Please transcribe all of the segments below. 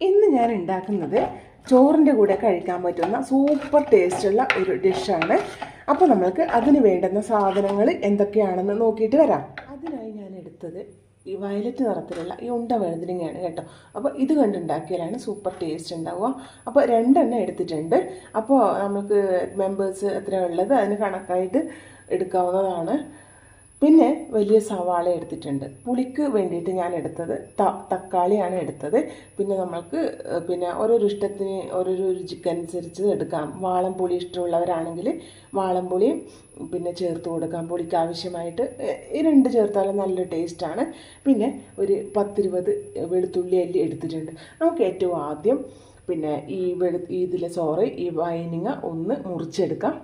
ഇന്ന് ഞാൻ ഉണ്ടാക്കുന്നത് ചോറിന്റെ കൂടെ കഴിക്കാൻ പറ്റുന്ന സൂപ്പർ ടേസ്റ്റുള്ള ഒരു ഡിഷാണ് അപ്പോൾ നമ്മൾക്ക് അതിന് വേണ്ടുന്ന സാധനങ്ങൾ എന്തൊക്കെയാണെന്ന് നോക്കിയിട്ട് വരാം. അതിനായി ഞാൻ എടുത്തത് ഈ വയലറ്റ് നിറത്തിലുള്ള ഈ ഉണ്ട വഴുതിരിങ്ങയാണ് കേട്ടോ. അപ്പോൾ ഇത് കണ്ടുണ്ടാക്കിയാലാണ് സൂപ്പർ ടേസ്റ്റ് ഉണ്ടാവുക. അപ്പോൾ രണ്ടെണ്ണം എടുത്തിട്ടുണ്ട്. അപ്പോൾ നമുക്ക് മെമ്പേഴ്സ് എത്ര ഉള്ളത്? അതിന് കണക്കായിട്ട് എടുക്കാവുന്നതാണ്. പിന്നെ വലിയ സവാള എടുത്തിട്ടുണ്ട്. പുളിക്ക് വേണ്ടിയിട്ട് ഞാൻ എടുത്തത് ത തക്കാളിയാണ് എടുത്തത്. പിന്നെ നമ്മൾക്ക് പിന്നെ ഓരോരോ ഇഷ്ടത്തിന് ഓരോരോ രുചിക്ക് അനുസരിച്ച് എടുക്കാം വാളംപുളി ഇഷ്ടമുള്ളവരാണെങ്കിൽ വാളംപുളിയും പിന്നെ ചേർത്ത് കൊടുക്കാം. പുളിക്ക് ആവശ്യമായിട്ട് ഈ രണ്ട് ചേർത്താലും നല്ല ടേസ്റ്റാണ്. പിന്നെ ഒരു പത്തിരുപത് വെളുത്തുള്ളി അല്ലി എടുത്തിട്ടുണ്ട്. നമുക്ക് ഏറ്റവും ആദ്യം പിന്നെ ഈ വെളു ഇതിലെ സോറി ഈ വൈനിങ്ങ ഒന്ന് മുറിച്ചെടുക്കാം.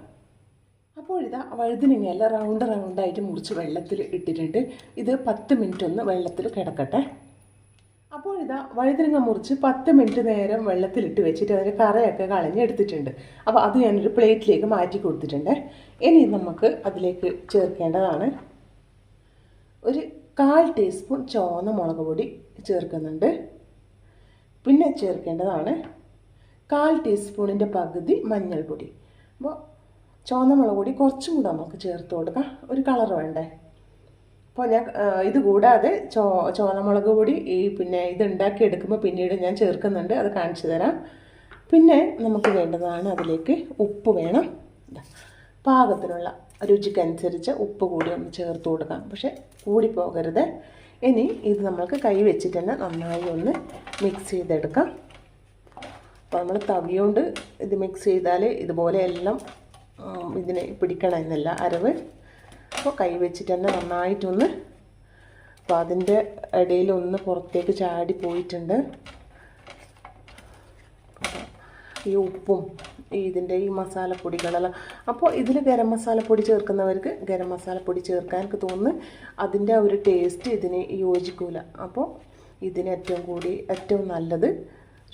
അപ്പോൾ ഇതാ വഴുതിനങ്ങയെല്ലാം റൗണ്ട് റൗണ്ടായിട്ട് മുറിച്ച് വെള്ളത്തിൽ ഇട്ടിട്ടുണ്ട്. ഇത് പത്ത് മിനിറ്റ് ഒന്ന് വെള്ളത്തിൽ കിടക്കട്ടെ. അപ്പോൾ ഇതാ വഴുതിനങ്ങ മുറിച്ച് പത്ത് മിനിറ്റ് നേരം വെള്ളത്തിലിട്ട് വെച്ചിട്ട് അതിന്റെ കറയൊക്കെ കളഞ്ഞ് എടുത്തിട്ടുണ്ട്. അപ്പോൾ അത് ഞാനൊരു പ്ലേറ്റിലേക്ക് മാറ്റി കൊടുത്തിട്ടുണ്ട്. ഇനി നമുക്ക് അതിലേക്ക് ചേർക്കേണ്ടതാണ്. ഒരു കാൽ ടീസ്പൂൺ ചുവന്ന മുളക് പൊടി ചേർക്കുന്നുണ്ട്. പിന്നെ ചേർക്കേണ്ടതാണ് കാൽ ടീസ്പൂണിന്റെ പകുതി മഞ്ഞൾപ്പൊടി. അപ്പോൾ ചുവന്ന മുളക് പൊടി കുറച്ചും കൂടെ നമുക്ക് ചേർത്ത് കൊടുക്കാം. ഒരു കളർ വേണ്ടേ? അപ്പോൾ ഞാൻ ഇത് കൂടാതെ ചോ ചുവന്ന മുളക് പൊടി ഈ പിന്നെ ഇത് ഉണ്ടാക്കി എടുക്കുമ്പോൾ പിന്നീട് ഞാൻ ചേർക്കുന്നുണ്ട്. അത് കാണിച്ചു തരാം. പിന്നെ നമുക്ക് വേണ്ടതാണ് അതിലേക്ക് ഉപ്പ് വേണം. പാകത്തിനുള്ള രുചിക്കനുസരിച്ച് ഉപ്പ് കൂടി ഒന്ന് ചേർത്ത് കൊടുക്കാം. പക്ഷേ കൂടി പോകരുത് ഇനി ഇത് നമ്മൾക്ക് കൈ വെച്ചിട്ട് തന്നെ നന്നായി ഒന്ന് മിക്സ് ചെയ്തെടുക്കാം. അപ്പോൾ നമ്മൾ തവിയോണ്ട് ഇത് മിക്സ് ചെയ്താൽ ഇതുപോലെ എല്ലാം ഇതിനെ പിടിക്കണം എന്നല്ല അരവ്. അപ്പോൾ കൈ വെച്ചിട്ട് തന്നെ നന്നായിട്ടൊന്ന് അപ്പോൾ അതിന്റെ ഇടയിൽ ഒന്ന് പുറത്തേക്ക് ചാടി പോയിട്ടുണ്ട്. ഈ ഉപ്പും ഈ ഇതിന്റെ ഈ മസാലപ്പൊടികളെല്ലാം. അപ്പോൾ ഇതിൽ ഗരം മസാലപ്പൊടി ചേർക്കുന്നവർക്ക് ഗരം മസാലപ്പൊടി ചേർക്കാൻ എനിക്ക് തോന്നുന്നു. അതിന്റെ ഒരു ടേസ്റ്റ് ഇതിന് യോജിക്കൂല. അപ്പോൾ ഇതിന് ഏറ്റവും കൂടി ഏറ്റവും നല്ലത്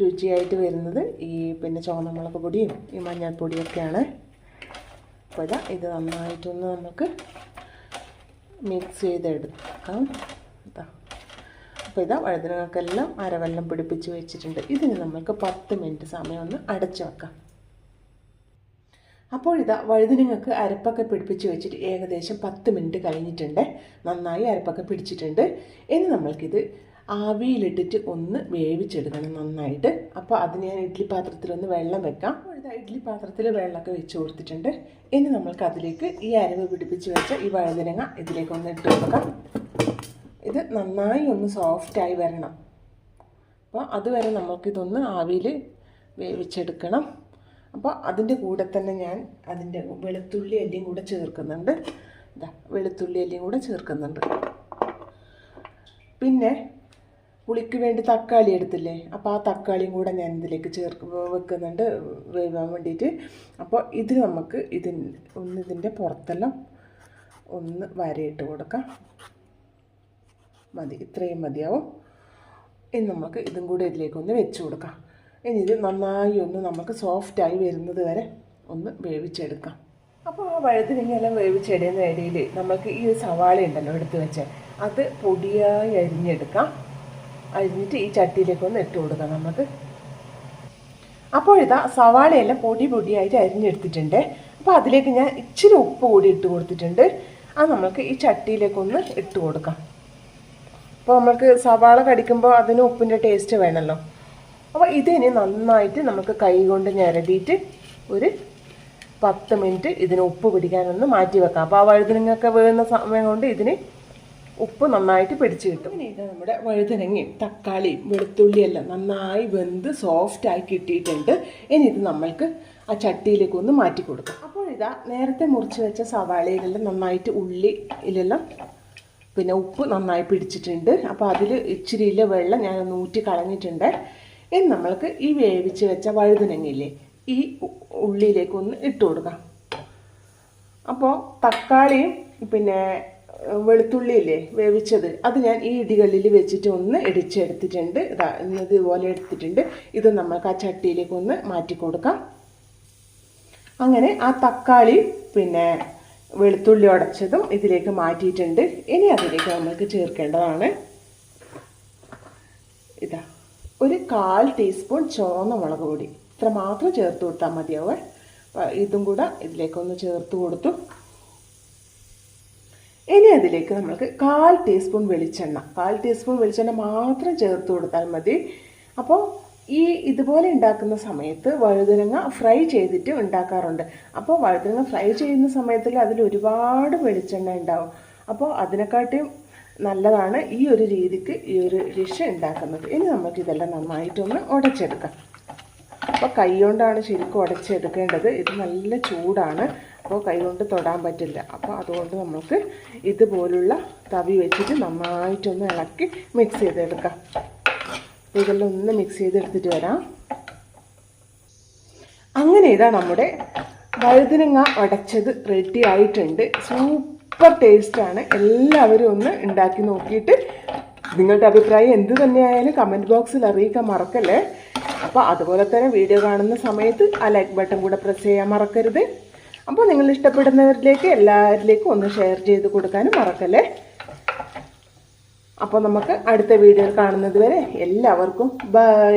രുചിയായിട്ട് വരുന്നത് ഈ പിന്നെ ചോളമുളക് മുളക് പൊടിയും ഈ മഞ്ഞൾപ്പൊടിയൊക്കെയാണ്. അപ്പോൾ ഇതാ നന്നായിട്ടൊന്ന് നമുക്ക് മിക്സ് ചെയ്തെടുക്കാം. അപ്പോൾ ഇതാ വഴുതനങ്ങൾക്കെല്ലാം അരവെള്ളം പിടിപ്പിച്ച് വെച്ചിട്ടുണ്ട്. ഇതിന് നമുക്ക് പത്ത് മിനിറ്റ് സമയം ഒന്ന് അടച്ചു വെക്കാം. അപ്പോൾ ഇതാ വഴുതനങ്ങൾക്ക് അരപ്പൊക്കെ പിടിപ്പിച്ച് വെച്ചിട്ട് ഏകദേശം പത്ത് മിനിറ്റ് കഴിഞ്ഞിട്ടുണ്ട്. നന്നായി അരപ്പൊക്കെ പിടിച്ചിട്ടുണ്ട്. ഇനി നമ്മൾക്കിത് ആവിയിലിട്ടിട്ട് ഒന്ന് വേവിച്ചെടുക്കണം നന്നായിട്ട്. അപ്പോൾ അതിന് ഞാൻ ഇഡ്ഡലി പാത്രത്തിലൊന്ന് വെള്ളം വെക്കാം. ഇതാ ഇഡ്ഡലി പാത്രത്തിൽ വെള്ളമൊക്കെ വെച്ച് കൊടുത്തിട്ടുണ്ട്. ഇനി നമ്മൾക്ക് അതിലേക്ക് ഈ അരവ് പിടിപ്പിച്ച് വെച്ച ഈ വഴുതനങ്ങ ഇതിലേക്ക് ഒന്ന് ഇട്ട് കൊടുക്കാം. ഇത് നന്നായി ഒന്ന് സോഫ്റ്റായി വരണം. അപ്പോൾ അതുവരെ നമുക്കിതൊന്ന് ആവിയിൽ വേവിച്ചെടുക്കണം. അപ്പോൾ അതിന്റെ കൂടെ തന്നെ ഞാൻ അതിന്റെ വെളുത്തുള്ളി അല്ലിയും കൂടെ ചേർക്കുന്നുണ്ട്. ഇതാ വെളുത്തുള്ളി അല്ലിയും കൂടെ ചേർക്കുന്നുണ്ട്. പിന്നെ പുളിക്ക് വേണ്ടി തക്കാളി എടുത്തില്ലേ? അപ്പോൾ ആ തക്കാളിയും കൂടെ ഞാൻ ഇതിലേക്ക് ചേർക്ക് വെക്കുന്നുണ്ട്. വേവാൻ വേണ്ടിയിട്ട് അപ്പോൾ ഇത് നമുക്ക് ഇതിൻ ഒന്ന് ഇതിന്റെ പുറത്തെല്ലാം ഒന്ന് വരയിട്ട് കൊടുക്കാം. മതി. ഇത്രയും മതിയാവും. ഇനി നമുക്ക് ഇതും കൂടെ ഇതിലേക്ക് ഒന്ന് വെച്ച് കൊടുക്കാം. ഇനി ഇത് നന്നായി ഒന്ന് നമുക്ക് സോഫ്റ്റായി വരുന്നത് വരെ ഒന്ന് വേവിച്ചെടുക്കാം. അപ്പോൾ ആ വഴുതിനെല്ലാം വേവിച്ചിടുന്ന ഇടയിൽ നമുക്ക് ഈ സവാള ഉണ്ടല്ലോ എടുത്ത് വെച്ച് അത് പൊടിയായി അരിഞ്ഞെടുക്കാം. അരിഞ്ഞിട്ട് ഈ ചട്ടിയിലേക്ക് ഒന്ന് ഇട്ട് കൊടുക്കാം നമുക്ക് അപ്പോൾ സവാളയെല്ലാം പൊടി പൊടിയായിട്ട് അരിഞ്ഞെടുത്തിട്ടുണ്ട്. അപ്പോൾ അതിലേക്ക് ഞാൻ ഇച്ചിരി ഉപ്പ് കൂടി ഇട്ട് കൊടുത്തിട്ടുണ്ട്. അത് നമുക്ക് ഈ ചട്ടിയിലേക്കൊന്ന് ഇട്ട് കൊടുക്കാം. അപ്പോൾ നമ്മൾക്ക് സവാള കടിക്കുമ്പോൾ അതിന് ഉപ്പിന്റെ ടേസ്റ്റ് വേണമല്ലോ അപ്പോൾ ഇതിനി നന്നായിട്ട് നമുക്ക് കൈ കൊണ്ട് ഞരടിയിട്ട് ഒരു പത്ത് മിനിറ്റ് ഇതിന് ഉപ്പ് പിടിക്കാനൊന്ന് മാറ്റി വെക്കാം. അപ്പോൾ ആ വഴുതനങ്ങൊക്കെ വീഴുന്ന സമയം കൊണ്ട് ഇതിന് ഉപ്പ് നന്നായിട്ട് പിടിച്ച് കിട്ടും. ഇത് നമ്മുടെ വഴുതനങ്ങയും തക്കാളിയും വെളുത്തുള്ളിയെല്ലാം നന്നായി വെന്ത് സോഫ്റ്റായി കിട്ടിയിട്ടുണ്ട്. ഇനി ഇത് നമ്മൾക്ക് ആ ചട്ടിയിലേക്ക് ഒന്ന് മാറ്റി കൊടുക്കാം. അപ്പോൾ ഇതാ നേരത്തെ മുറിച്ച് വെച്ച സവാളയിലെല്ലാം നന്നായിട്ട് ഉള്ളി ഉള്ളിയിലെല്ലാം പിന്നെ ഉപ്പ് നന്നായി പിടിച്ചിട്ടുണ്ട്. അപ്പോൾ അതിൽ ഇച്ചിരിയിലെ വെള്ളം ഞാൻ നൂറ്റി കളഞ്ഞിട്ടുണ്ട്. ഇനി നമ്മൾക്ക് ഈ വേവിച്ച് വെച്ച വഴുതനങ്ങയില്ലേ ഈ ഉള്ളിയിലേക്ക് ഒന്ന് ഇട്ട് കൊടുക്കാം. അപ്പോൾ തക്കാളിയും പിന്നെ ഏഹ്, വെളുത്തുള്ളിയില്ലേ വേവിച്ചത്. അത് ഞാൻ ഈ ഇടികളിൽ വെച്ചിട്ട് ഒന്ന് ഇടിച്ചെടുത്തിട്ടുണ്ട്. ഇതാ ഇന്നത് ഇതുപോലെ എടുത്തിട്ടുണ്ട്. ഇത് നമ്മൾക്ക് ആ ചട്ടിയിലേക്ക് ഒന്ന് മാറ്റി കൊടുക്കാം. അങ്ങനെ ആ തക്കാളി പിന്നെ വെളുത്തുള്ളി ഉടച്ചതും ഇതിലേക്ക് മാറ്റിയിട്ടുണ്ട്. ഇനി അതിലേക്ക് നമ്മൾക്ക് ചേർക്കേണ്ടതാണ്. ഇതാ ഒരു കാൽ ടീസ്പൂൺ ചുവന്ന മുളക് പൊടി. ഇത്ര മാത്രം ചേർത്ത് കൊടുത്താൽ മതിയാവേ. ഇതും കൂടെ ഇതിലേക്കൊന്ന് ചേർത്ത് കൊടുത്തു. ഇനി അതിലേക്ക് നമ്മൾക്ക് കാൽ ടീസ്പൂൺ വെളിച്ചെണ്ണ കാൽ ടീസ്പൂൺ വെളിച്ചെണ്ണ മാത്രം ചേർത്ത് കൊടുത്താൽ മതി. അപ്പോൾ ഈ ഇതുപോലെ ഉണ്ടാക്കുന്ന സമയത്ത് വഴുതനങ്ങ ഫ്രൈ ചെയ്തിട്ട് ഉണ്ടാക്കാറുണ്ട്. അപ്പോൾ വഴുതനങ്ങ ഫ്രൈ ചെയ്യുന്ന സമയത്തിൽ അതിൽ ഒരുപാട് വെളിച്ചെണ്ണ ഉണ്ടാവും. അപ്പോൾ അതിനെക്കാട്ടിയും നല്ലതാണ് ഈ ഒരു രീതിക്ക് ഈ ഒരു ഡിഷ് ഉണ്ടാക്കുന്നത്. ഇനി നമുക്ക് ഇതെല്ലാം നന്നായിട്ടൊന്ന് ഉടച്ചെടുക്കാം. അപ്പോൾ കൈ കൊണ്ടാണ് ശരിക്കും ഉടച്ചെടുക്കേണ്ടത്. ഇത് നല്ല ചൂടാണ്. അപ്പോൾ കൈകൊണ്ട് തൊടാൻ പറ്റില്ല. അപ്പോൾ അതുകൊണ്ട് നമുക്ക് ഇതുപോലുള്ള തവി വെച്ചിട്ട് നന്നായിട്ടൊന്ന് ഇളക്കി മിക്സ് ചെയ്തെടുക്കാം. ഇതെല്ലാം ഒന്ന് മിക്സ് ചെയ്തെടുത്തിട്ട് വരാം. അങ്ങനെ ഇതാ നമ്മുടെ വഴുതിനങ്ങ ഉടച്ചത് റെഡി ആയിട്ടുണ്ട്. സൂപ്പർ ടേസ്റ്റാണ് എല്ലാവരും ഒന്ന് ഉണ്ടാക്കി നോക്കിയിട്ട് നിങ്ങളുടെ അഭിപ്രായം എന്ത് തന്നെയായാലും കമന്റ് ബോക്സിൽ അറിയിക്കാൻ മറക്കല്ലേ? അപ്പോൾ അതുപോലെ തന്നെ വീഡിയോ കാണുന്ന സമയത്ത് ആ ലൈക്ക് ബട്ടൺ കൂടെ പ്രസ് ചെയ്യാൻ മറക്കരുത്. അപ്പോൾ നിങ്ങൾ ഇഷ്ടപ്പെടുന്നവരിലേക്ക് എല്ലാവരിലേക്കും ഒന്ന് ഷെയർ ചെയ്ത് കൊടുക്കാനും മറക്കല്ലേ? അപ്പോൾ നമുക്ക് അടുത്ത വീഡിയോയിൽ കാണുന്നത് വരെ എല്ലാവർക്കും ബൈ.